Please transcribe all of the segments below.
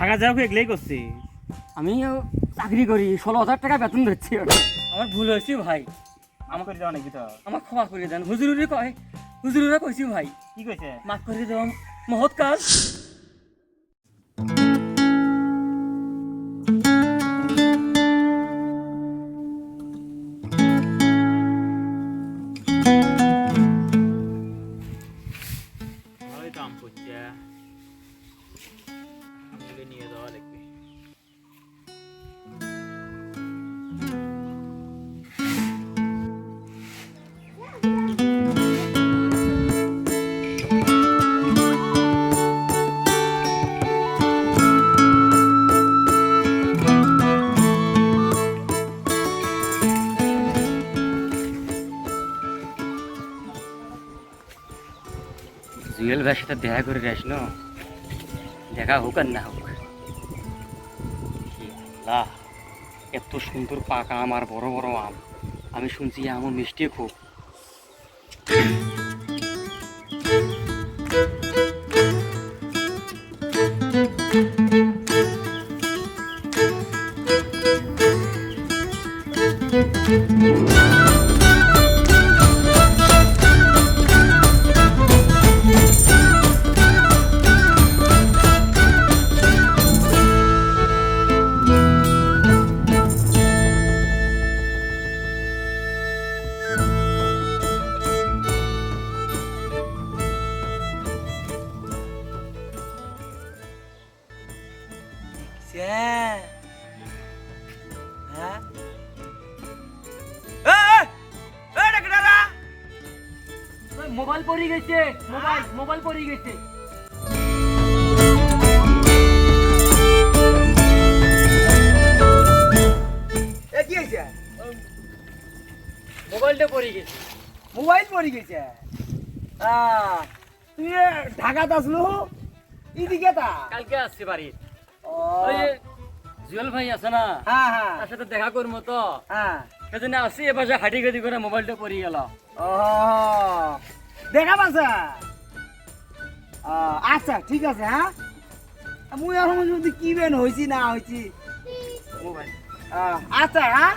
ঢাকা যাও এগুলোই করছি। আমিও চাকরি করি ষোলো হাজার টাকা বেতন ধরছি আমার ভুল হয়েছে ভাই। আমার করে যাওয়া নাকি তো আমার ক্ষমা করে দেন হুজুরে কয় হুজুরে কইছি ভাই। কি কইছে? মাফ করে দেওয়া মহৎ কাজ। দাম পড়ছে আমাকে নিয়ে যাওয়া লাগবে জুয়েল ভাইয়ের সাথে দেখা করে আসলো দেখা হোক আর না হোক কি আল্লাহ, এত সুন্দর পাকা আমার বড় বড় আম। আমি শুনছি আম মিষ্টি খুব। thank পড়ে গেছে মোবাইল মোবাইল পড়ে গেছে। কি হয়েছে? মোবাইলটা পড়ে গেছে। মোবাইল পড়ে গেছে? তুই ঢাকাতে আসলো এদিকে তা কালকে আসছে বাড়ি। ওই জুয়েল ভাই আছে না? হ্যাঁ হ্যাঁ। তার সাথে দেখা করব তো। হ্যাঁ। সেজন্য আসি এ পাশে হাঁটি গেদি করে মোবাইলটা পড়ে গেল। ও দেখা পাচ্ছে আচ্ছা ঠিক আছে হ্যাঁ মুই যদি কি বেন হয়েছি না হয়েছি মোবাইল আচ্ছা হ্যাঁ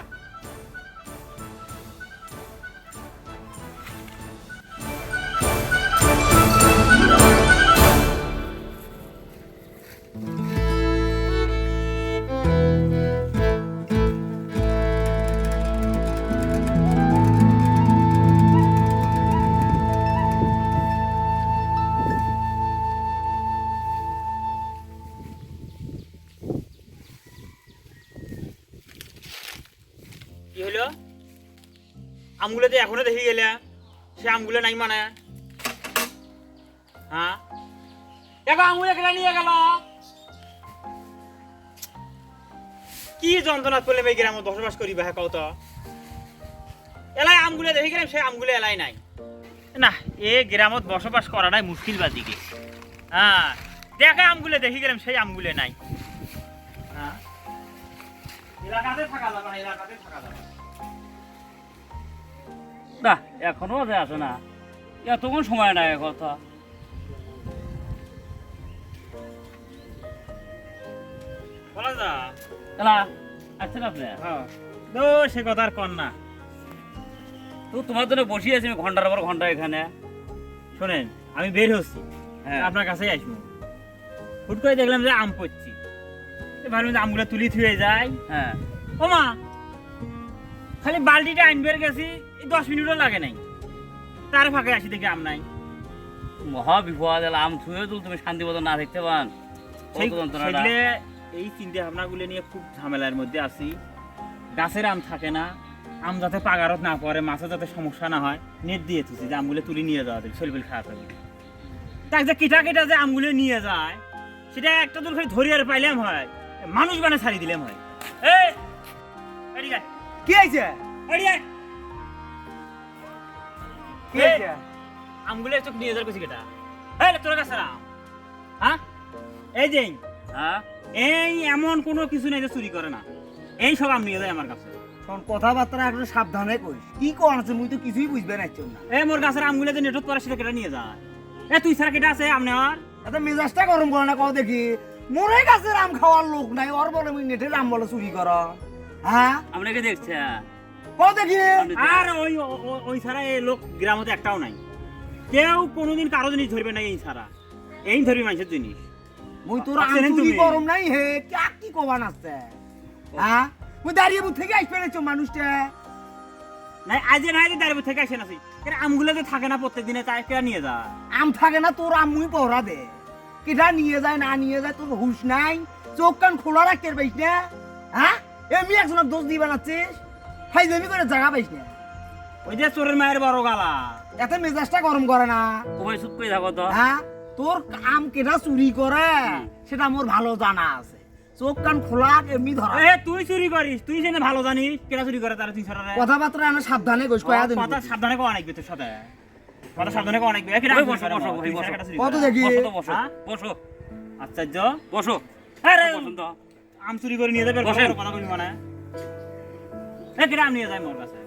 আমগুলো তো এখনও দেখে গেলে, সে আমগুলো নাই মানে। হ্যাঁ? দেখো আঙুলে কেটে নিয়ে গেল। কি যন্ত্রণা করলে এই গ্রামে বসবাস করি হ্যাঁ কত এলাই আমগুলো দেখে গেলাম, সেই আমগুলো এলাই নাই। না, এ গ্রামত বসবাস করাটাই মুশকিল বাদিকে হ্যাঁ দেখা আমগুলো দেখে গেলাম, সেই আমগুলো নাই। হ্যাঁ? এলাকাতে থাকা যাবে এলাকাতে থাকা যাবে না। এখনও যে আছে না। এতক্ষণ সময় নাই কথা। আপনি? হ্যাঁ। সে কথা আর কর না। তো তোমার জন্য বসে আছি আমি ঘণ্টার পর ঘণ্টা এখানে। শোনেন আমি বের হচ্ছি। হ্যাঁ। আপনার কাছেই আসব। হুট করে দেখলাম যে আম পড়ছি। ভাবলাম যে আমগুলো তুলি থুয়ে যায়। হ্যাঁ। ও মা খালি বালতিটা আনবার গেছি দশ মিনিটও লাগে নাই। তার ফাঁকে আসি দেখি আম নাই। মহা বিপদ এলা আম ছুঁয়ে তুল তুমি শান্তি মতো না দেখতে পান। সেগুলো এই চিন্তা ভাবনাগুলো নিয়ে খুব ঝামেলার মধ্যে আছি। গাছের আম থাকে না আম যাতে পাগারত না পড়ে মাছের যাতে সমস্যা না হয় নেট দিয়ে থুছি যে আমগুলো তুলে নিয়ে যাওয়া দেবে শরীর খারাপ হবে তাই যে কিটা কিটা যে আমগুলো নিয়ে যায় সেটা একটা দূর খালি ধরে আর পাইলাম হয়। মানুষ মানে ছাড়ি দিলাম হয়। এই এদিকে আয়, কি হয়েছে? এদিকে আয়। কি হয়েছে? আমগুলো একটু নিয়ে যাওয়ার কিছু কেটা। এই তোর কাছে হ্যাঁ? এই যে হ্যাঁ? এই এমন কোনো কিছু নেই যে চুরি করে না। এই সব আম নিয়ে যায় আমার কাছে। শোন কথাবার্তা একটু সাবধানে কইস। কি কোন আছে মুই তো কিছুই বুঝবে না না। এ মোর গাছের আমগুলো যে নেটত পরে সেটা কেটে নিয়ে যায় এ তুই ছাড়া কেটে আছে আম নেওয়ার এত মেজাজটা গরম করে না কও দেখি। মোরে গাছের আম খাওয়ার লোক নাই ওর বলে মুই নেটের আম বলে চুরি কর। হ্যাঁ? আপনাকে দেখছে কও দেখি। আর ওই ও- ও- ওই ছাড়া এই লোক গ্রামতে একটাও নাই। কেউ কোনোদিন কারও জিনিস ধরবে না এই ছাড়া। এই ধরবি মানুষের জিনিস। মুই তোর? করম নাই হে? কা কি কবান আছে? হ্যাঁ? মুই দাঁড়িয়ে বুথ থেকে আইস পেরেছ মানুষটা। নাই আজে নাই যে দাঁড়িয়ে থেকে আসে নাসি এর আমগুলো তো থাকে না প্রত্যেক দিনে তাই কে নিয়ে যা আম থাকে না তোর আম মুই পহরা দে। কিটা নিয়ে যায় না নিয়ে যায় তোর হুশ নাই। চোখ কান খোলা রাখতে পাইস না। হ্যাঁ? এমনি একজনের দোষ দিয়ে বানাচ্ছিস ফাইজলামি করে জায়গা পাইস না। ওই যে চোরের মায়ের বড় গালা। এতে মেজাজটা গরম করে না। ওই চুপ করে থাকো তো। হ্যাঁ তোর আম কেটা চুরি করে? সেটা মোর ভালো জানা আছে। চোখ কান খোলা এমনি ধরা এ তুই চুরি করিস তুই জেনে ভালো জানিস কেটা চুরি করে তারা তুই ছাড়া রে কথাবার্তা আমি সাবধানে গোস কয়া দিন কথা সাবধানে কো অনেক তোর সাথে। কথা সাবধানে কো অনেক কেটা বসো, বসো, বসো। কত দেখি বসো তো বসো হ্যাঁ? বসো। আশ্চর্য বসো। আরে বসুন তো আম চুরি করে নিয়ে যাবে বসেন। কথা মানে এ কেটা আম নিয়ে যায় মোর কাছে?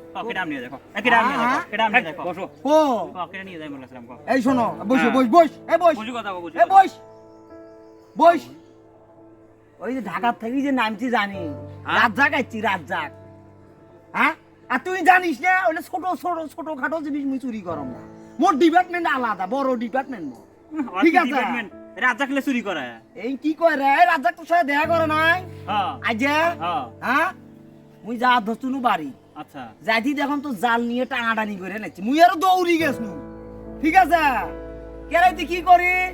এই শোনো বস। বস বস বস। বস। বস। ওই যে ঢাকার থেকে যে নামছি জানি। হ্যাঁ? রাজ্জাক আইছি রাজ্জাক হ্যাঁ? আর তুই জানিস না ওটা ছোট ছোট ছোট খাটো জিনিস মুই চুরি করম না। মোর ডিপার্টমেন্ট আলাদা বড় ডিপার্টমেন্ট মোর। ঠিক আছে। রাজা খেলে চুরি করে। এই কি কয় রে? রাজ্জাক তোর সাথে দেখা করে নাই? হ্যাঁ। আজে হ্যাঁ। হ্যাঁ? মুই যা ধরছুনু বাড়ি। আচ্ছা। যাইতি দেখুন তো জাল নিয়ে টানাটানি করে নাচ্ছি মুই আরও দৌড়ি গেছনু। ঠিক আছে? কেরাইতে কি করিস?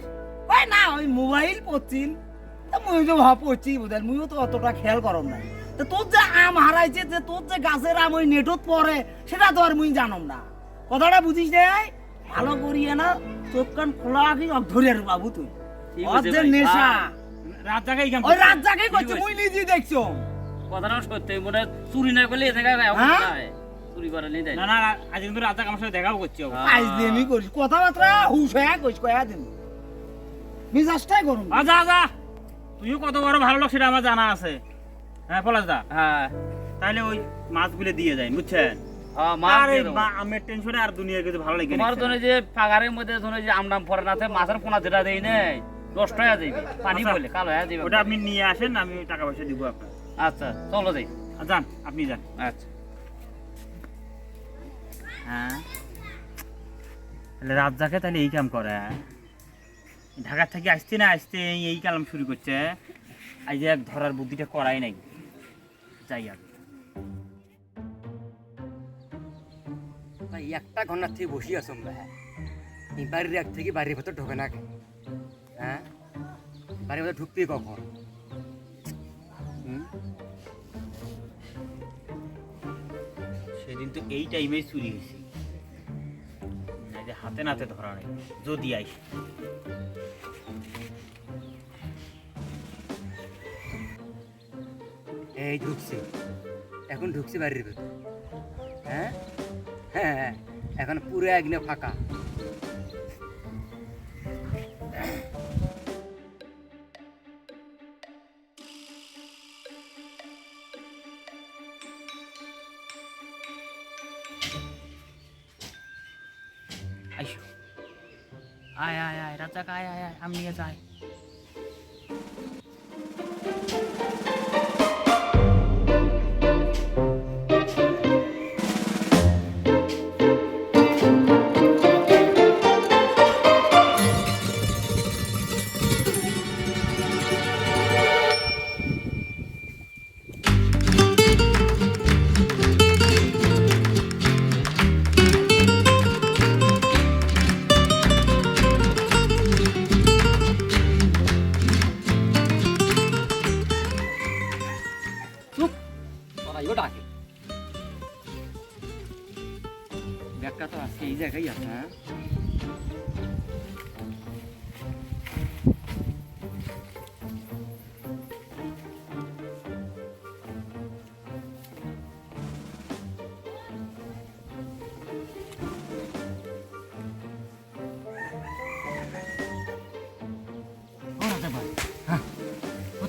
কয় না ওই মোবাইল পড়ছিল তা মুই তো ভাব পড়ছি বোধহয় মুইও তো অতটা খেয়াল করম না তা তোর যে আম হারাইছে যে তোর যে গাছের আম ওই নেটত পড়ে সেটা তো আর মুই জানম না। কথাটা বুঝিস রে ভালো করিয়ে না চোখ কান খোলা কি ধরে বাবু তুই। ঠিক ওর আছে যে ভাই। নেশা। রাজাকে এই কাম ওই রাত জাগে করছে মুই নিজে দেখছ। কথাটা সত্যি মনে চুরি না করলে এ জায়গায় এখন হ্যাঁ? যায়। চুরি করে নিয়ে না না আজ কিন্তু রাজাক আমার সাথে দেখাও করছে ও। করিস কথাবার্তা হুশ কইস কয়া দিন। মিজাজটাই গরম। আজা আজা তুইও কত বড় ভালো লোক সেটা আমার জানা আছে। হ্যাঁ পলাশ দা? হ্যাঁ। তাহলে ওই মাছগুলো দিয়ে যায় বুঝছেন? আর দিয়ে আমের টেনশনে দুনিয়ার কিছু ভালো লাগে তোমার জন্য যে পাগারের মধ্যে যে আমডাম পরে না মাছের পোনা যেটা দেই নেই নষ্ট হয়ে যাবে পানি আচ্ছা। বলে কালো হয়ে যাবে। ওটা আপনি নিয়ে আসেন আমি টাকা পয়সা দিব আপনার। আচ্ছা চলো যাই। যান আপনি যান। আচ্ছা। হ্যাঁ। তাহলে রাজ্জাকে তাহলে এই কাম করে। ঢাকা থেকে আসতে না আসতে এই- কালাম শুরু করছে। আজ এক ধরার বুদ্ধিটা করাই নাই। যাই আগে একটা ঘণ্টা থেকে বসি আছো আমরা। এই বাড়ির এক থেকে বাড়ির ভেতর ঢোকে না? হ্যাঁ বাড়ির ভেতর ঢুকবি কখন? সেদিন তো এই টাইমে চুরি হয়েছে। হাতে নাতে ধরা নেই যদি আইস এই ঢুকছি। এখন ঢুকছি বাড়ির ভেতর। হ্যাঁ? হ্যাঁ হ্যাঁ, এখন পুরো একদিনে ফাঁকা। আয় আয় আয় আয় আমি নিয়ে যাই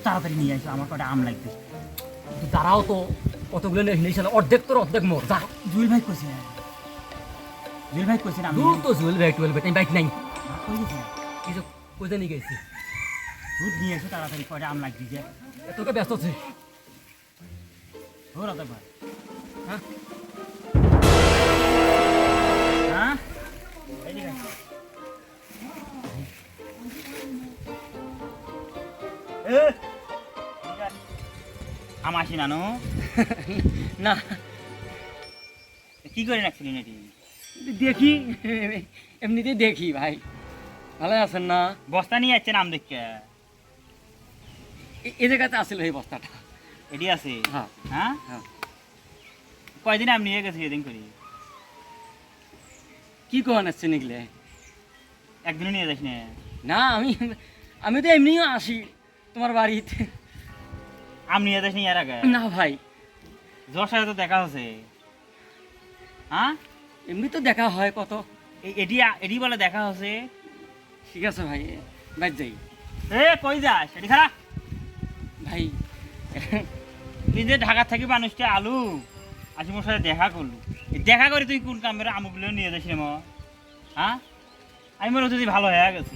তাড়াতাড়ি নিয়ে আসো আমার কটা আম লাগবে। তুই দাঁড়াও তো কতগুলো নিয়েছিল অর্ধেক তোর অর্ধেক মোর যা। জুয়েল ভাই কইছে। জুয়েল ভাই কইছে আমি দূর তো জুয়েল ভাই টুয়েলভ ভাই বাইক নাই। কই গেছে? কিছু কোথায় নিয়ে গেছি? দুধ নিয়ে এসো তাড়াতাড়ি কয়টা আম লাগবি যে। তোকে ব্যস্ত আছে। ও রাতে ভাই হ্যাঁ। হ্যাঁ? এইদিকে আয়। এ, এদিকে আয়। আম আসি নানু। না। কি করে রাখছিলি এটি দেখি এমনিতেই দেখি ভাই। ভালো আছেন না? বস্তা নিয়ে যাচ্ছেন আম দেখতে এ- জায়গাতে আসছিল এই বস্তাটা। এটি আছে? হ্যাঁ। হ্যাঁ? হ্যাঁ। কয়দিন আম নিয়ে গেছি এদিন করি? কি কোয়ান আসছে নিকলে একদিনও নিয়ে যাস না না আমি আমি তো এমনিও আসি তোমার বাড়িতে। আম নিয়ে যাস নি এর আগে? না ভাই। জ্বর সাথে তো দেখা হচ্ছে। হ্যাঁ? এমনি তো দেখা হয় কত। এটি এটি বলে দেখা হচ্ছে। ঠিক আছে ভাই বাদ যাই। এ কই যাস? এটি খারাপ ভাই তুই যে ঢাকা থেকে মানুষটা আলু আসিমোর সাথে দেখা করলু। দেখা করে তুই কোন কামের আমগুলো নিয়ে যাস রে ম। হ্যাঁ? আমি মনে হচ্ছে তুই ভালো হয়ে গেছি।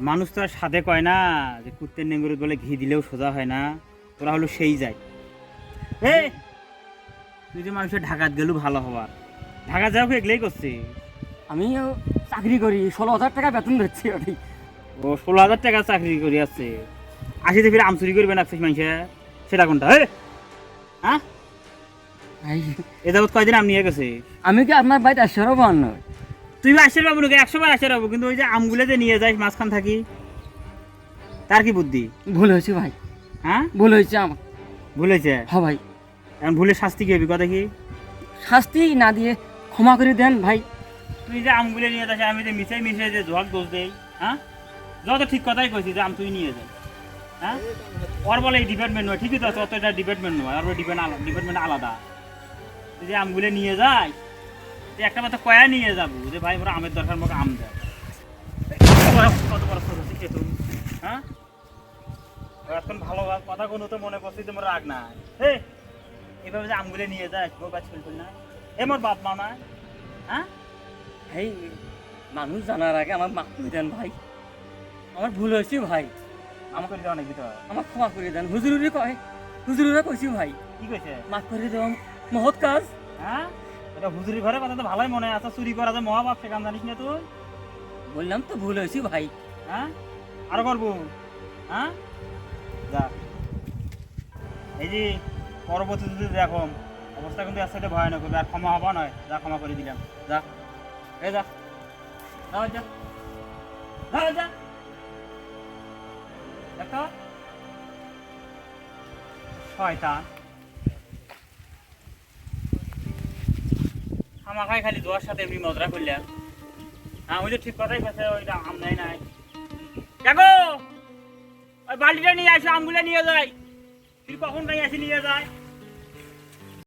মানুষ তো আর সাথে কয় না যে কুত্তের নেঙ্গুরত বলে ঘি দিলেও সোজা হয় না। তোরা হলো সেই যায়। এ! তুই যে মানুষের ঢাকাত গেলু ভালো হবার। ঢাকা যাও এগলেই করছিস। আমিও চাকরি করি ষোলো হাজার টাকা বেতন দিচ্ছি ওটাই ও ষোলো হাজার টাকা চাকরি করে আছে। আসিতে ফিরে আম চুরি করবে না মানুষে। সেটা কোনটা? হে? হ্যাঁ? এ যাবৎ কয়দিন আম নিয়ে গেছে আমি কি আপনার বাড়িতে পারব না তুই আসির বাবু নাকি একশো বার আসির বাবু কিন্তু ওই যে আমগুলো যে নিয়ে যাস মাঝখান থাকি তার কি বুদ্ধি? ভুল হয়েছে ভাই। হ্যাঁ? ভুল হয়েছে আমার। ভুল হয়েছে? হ্যাঁ ভাই। এখন ভুলের শাস্তি কি হবে কথা কি? শাস্তি না দিয়ে ক্ষমা করে দেন ভাই। তুই যে আমগুলো নিয়ে যাস আমি যে মিশে মিশে যে জোয়াক দোষ দেই হ্যাঁ? যত ঠিক কথাই কইছি যে আম তুই নিয়ে যাই হ্যাঁ? ওর বলে এই ডিপার্টমেন্ট নয় ঠিকই তো আছে অত এটা ডিপার্টমেন্ট নয় আর ডিপার্টমেন্ট আলাদা ডিপার্টমেন্ট আলাদা। তুই যে আমগুলো নিয়ে তুই একটা কথা কয়া নিয়ে যাব। যে ভাই মোরা আমের দরকার মোকে আম দেয়। কত বড় ছোট শিখে তুমি। হ্যাঁ? এখন ভালো কথা কোনো তো মনে করছি তোমার রাগ না হে! এভাবে যে আমগুলো নিয়ে যায় কেউ বাজ ফেলছিল না। এ মোর বাপ মা না হ্যাঁ? ভাই মানুষ জানার আগে আমার মাফ করে দেন ভাই। আমার ভুল হয়েছে ভাই। আম করে দেওয়া নাকি তো? আমার ক্ষমা করে দেন। হুজুরে কয় হুজুরে কইছি ভাই। কি কইছে? মাফ করে দেওয়া মহৎ কাজ। হ্যাঁ? এটা হুজুরি ঘরে কথা তো ভালোই মনে আছে চুরি করা যে মহাবাপ সে কাম জানিস না তুই? বললাম তো ভুল হয়েছে ভাই। হ্যাঁ? আরও করব। হ্যাঁ? যা। এই যে পরবর্তী যদি দেখো অবস্থা কিন্তু এর সাথে ভয়ানক হবে আর ক্ষমা হবা নয়। যা ক্ষমা করে দিলাম। যা। এই যা। যা। যা। দেখো। শয়তান। আমাকে খালি দোয়ার সাথে এমনি মজরা করলে। হ্যাঁ ওই তো ঠিক কথাই কথা ওইটা আম নাই নাই। দেখো, ওই বালিটা নিয়ে আসো, আমগুলো নিয়ে যায়। তুই কখন নিয়ে যায়?